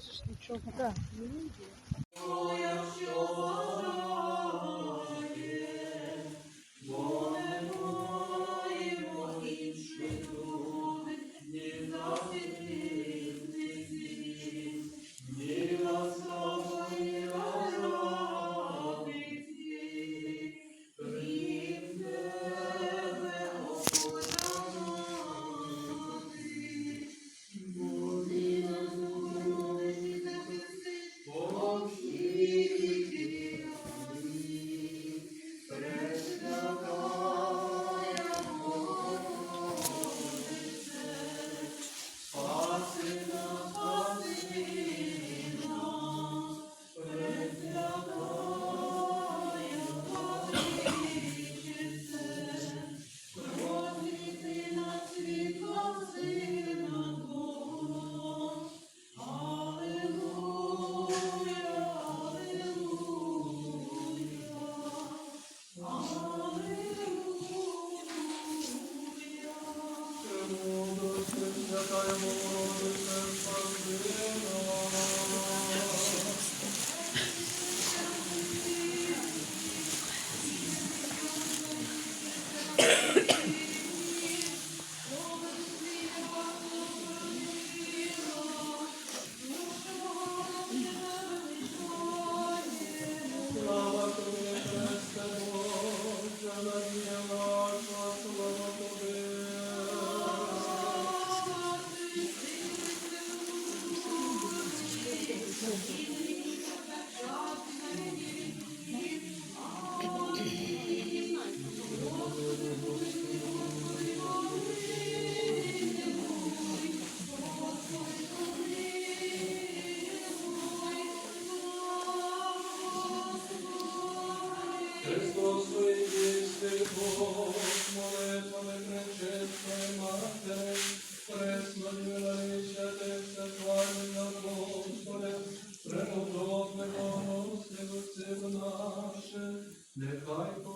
скажеш нічого. Так, не йде. Нехай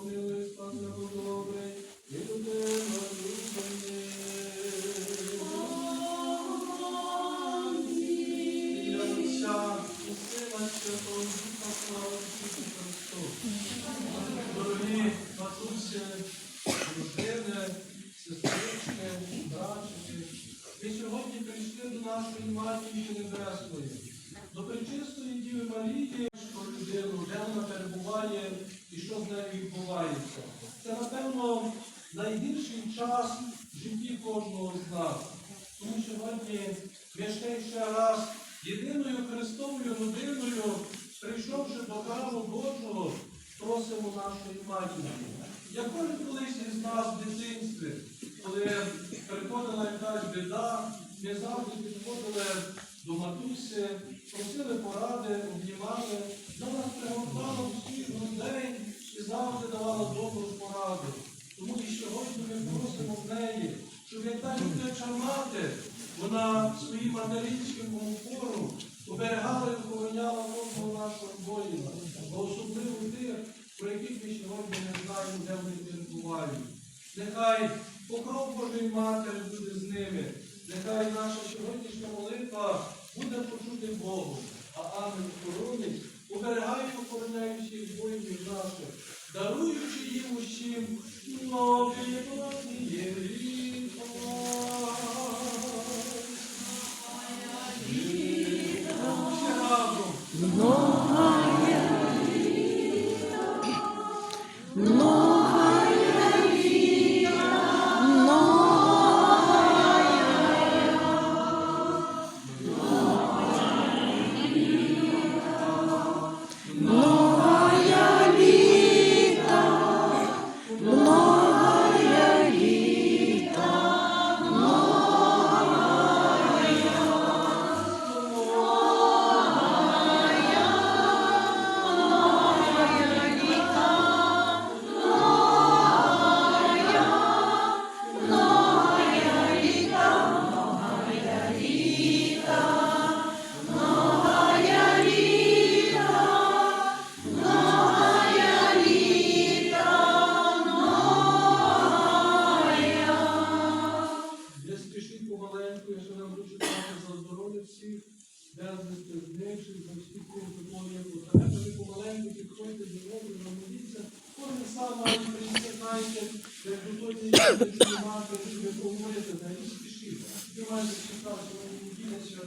вона і що з нею відбувається. Це, напевно, найгірший час в житті кожного з нас. Тому сьогодні ми ще й ще раз єдиною Христовою родиною, прийшовши до храму Божого, просимо нашої матінки. Я кожен колись із нас в дитинстві, коли приходила якась біда, ми завжди підходили до матусі, просили поради, обнімали, вона нас приготувала всіх людей і завжди давала добру пораду. Тому і сьогодні ми просимо в неї, щоб як та любляча мати, вона своїм материнським опору оберегала і охороняла кожного нашого воїна, а особливо тих, про яких ми сьогодні не знаємо, де вони перебувають. Нехай покров Божої Матері буде з ними, нехай наша сьогоднішня молитва буде почути Богу, а ангел хоронить, оберігає і охороняє воїнів наших, даруючи їм усім нові нові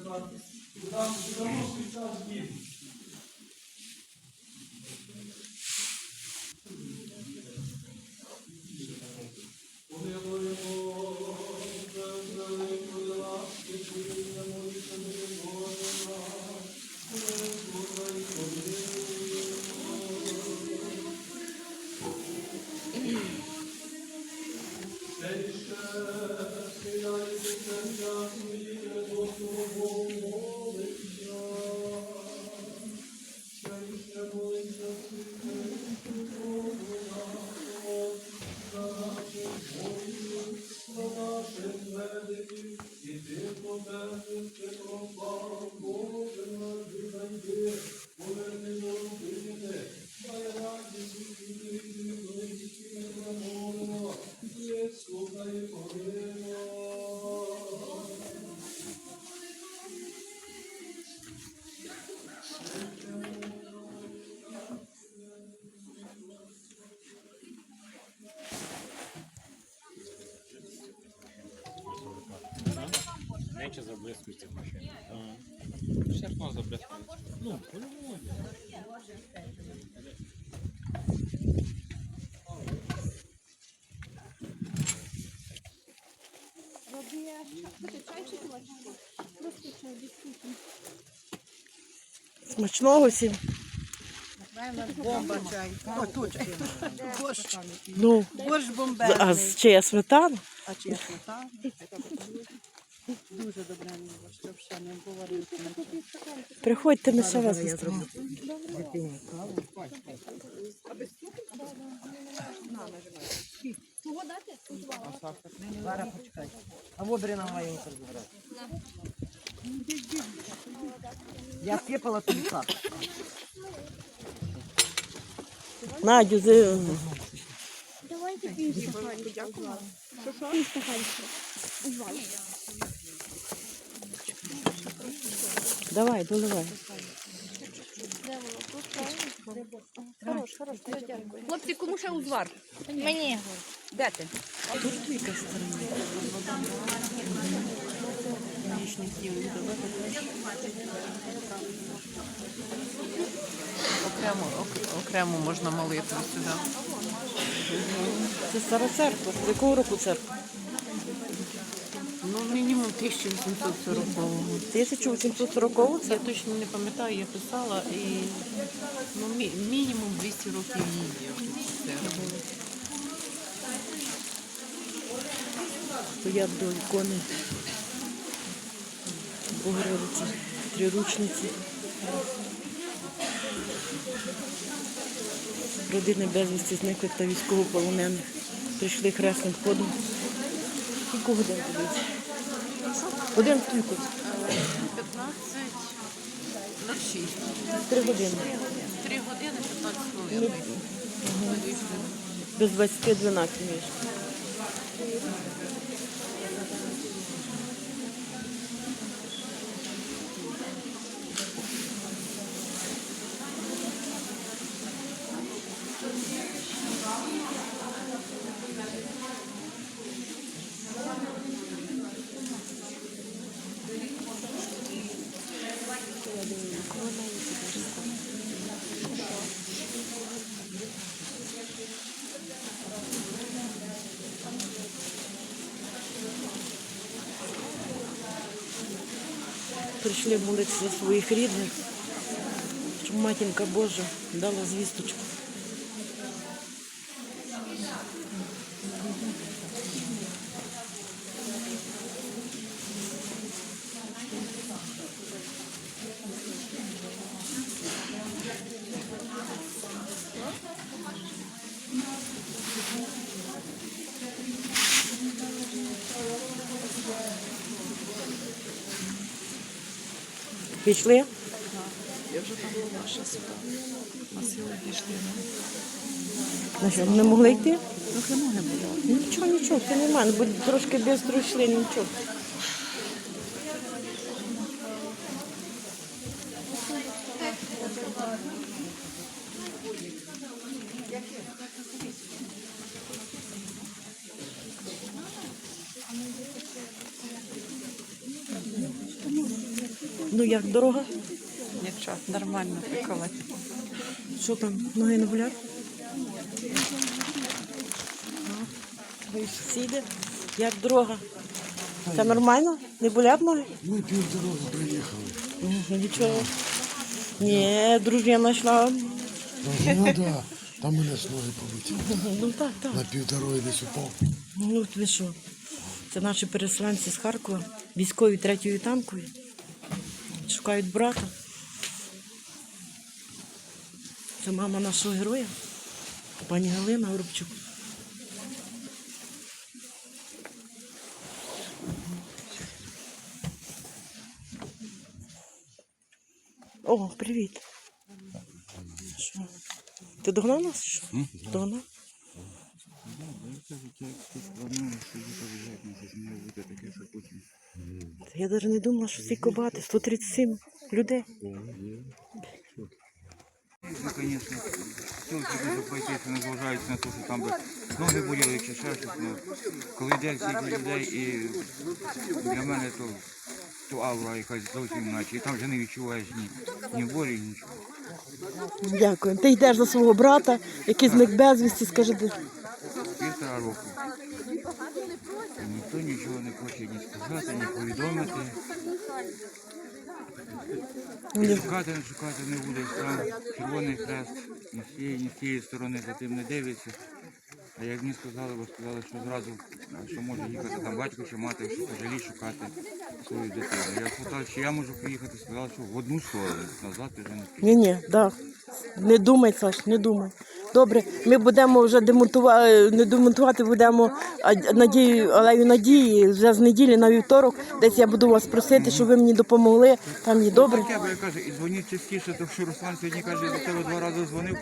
неділя свята, і там дамо свій час діти. Менше заблискують цих машин. Все одно заблискують. Ну, по-любому. Просто. Смачного всім. Бомба чай. Борщ. Ну, Борщ а бомбезний. з чия сметана? А чесно, так? Дуже добре борщ, взагалі не говорити. Приходьте, ми ще вас зустрінемо. Того дати? Зараз почекай. А в обрі маємо це збирати. Я сипала тобі сахар. Надю, зи- Давайте пів. Що що? Пів. Давай, доливай. Тут? Хорош, хорош, дякую. Хлопці, кому ще узвар? Мені. Де ти? Окремо, ок- окремо можна молитву сюди. Це стара церква. З якого року церква? Ну, мінімум 1840 1840 Я точно не пам'ятаю, я писала і ну, мі- мінімум 200 років її церква. Стоять до ікони Богородиці, триручниці. Родини безвісті зниклих та військовополонених прийшли хресним ходом. Скільки годин тобі? Один скільки? 15 на 6. Три години. Три години 15 хвилин. Без 20 12 між. Прийшли молитися за своїх рідних, щоб матінка Божа дала звісточку. Пішли? Я вже там була сюди. На пішли. На що, не могли йти? Трохи ноги було. Нічого, нічого, це немає. Бо трошки без йшли, нічого. Ну як, дорога? Нічого, нормально приколи. Що там, ноги не болять? Ви сусіди? Як дорога? Це нормально? Не болять ноги? Ми півдороги приїхали. Мгм, Нічого. Ні, дружина йшла. Ну да, там мене з ноги побиті. Ну так, так. На півдороги десь упав. Ну ви що? Це наші переселенці з Харкова, військові третьої танкової. Шукають брата. Це мама нашого героя, пані Галина Горобчук. О, привіт. Що? Ти догнав нас? Що? Та Я навіть не думала, що стільки багато. 137 людей. Ну, конечно, все дуже не зважаючи на те, що там би ноги боліли чи ще щось. Ну, коли йде стільки людей і для мене то, то аура якась зовсім іначе. І там вже не відчуваєш ні, ні болі, нічого. Дякую. Ти йдеш за свого брата, який зник безвісті, скажи. де- Півтора року. Ніхто нічого не хоче ні сказати, ні повідомити. І шукати, шукати не буде. Там червоний хрест ні з цієї, ні з цієї сторони за тим не дивиться. А як мені сказали, бо сказали, що зразу, що може їхати там батько чи мати, що пожалі шукати свою дитину. Я спитав, чи я можу поїхати, сказали, що в одну сторону, назад вже не піду. Ні, ні, да. Не думай, Саш, не думай. Добре, ми будемо вже демонтувати, не демонтувати, будемо надію, алею надії вже з неділі на вівторок. Десь я буду вас просити, щоб ви мені допомогли. Там є добре. Я кажу, і дзвоніть частіше, тому що Руслан сьогодні каже, до тебе два рази дзвонив.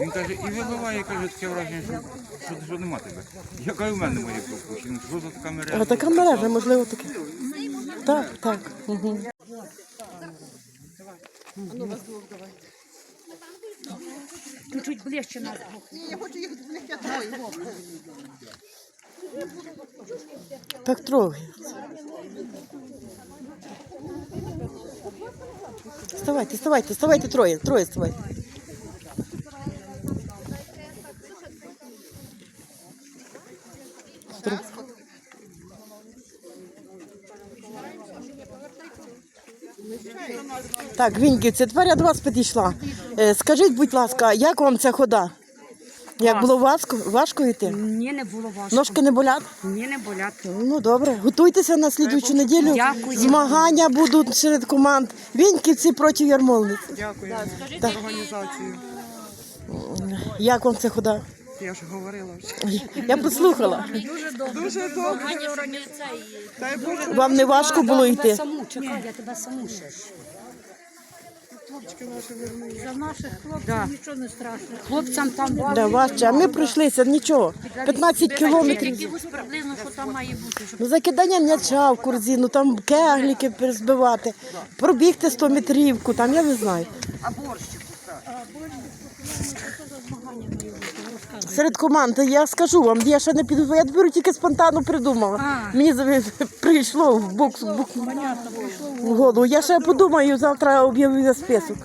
Він каже, і вибиває, каже, таке враження, що, що, що нема тебе. Яка у мене моє пропущення? Що за така мережа? А така мережа, можливо, таке. Так, так. Угу. Чуть ближче нас. Так трогай. Вставайте, вставайте, вставайте троє, троє вставайте. Так, Віньківці, тепер я до вас підійшла. Е, Скажіть, будь ласка, як вам ця хода? Як було важко, важко йти? Ні, не було важко. Ножки не болять? Ні, не болять. Ну добре, готуйтеся на слідуючу неділю. Дякую. Змагання будуть серед команд. Віньківці проти Ярмолниць. Дякую Так. за організацію. Як вам це хода? Я ж говорила. Я послухала. Дуже добре. Дай Боже, Вам не важко було йти? Саму, чекай, я тебе саму ще ж. За наших хлопців нічого не страшно. Хлопцям там. Да, важче, а ми пройшлися нічого. 15 кілометрів. якусь приблизно, що там має бути. Щоб... Ну, закидання м'яча в корзину, там кегліки перезбивати, пробігти 100 метрівку, там я не знаю. Серед команд, я скажу вам, я ще не піду, я тепер тільки спонтанно придумала. Мені за- прийшло в бок, в бок в голову. Я ще подумаю, завтра об'явлю список.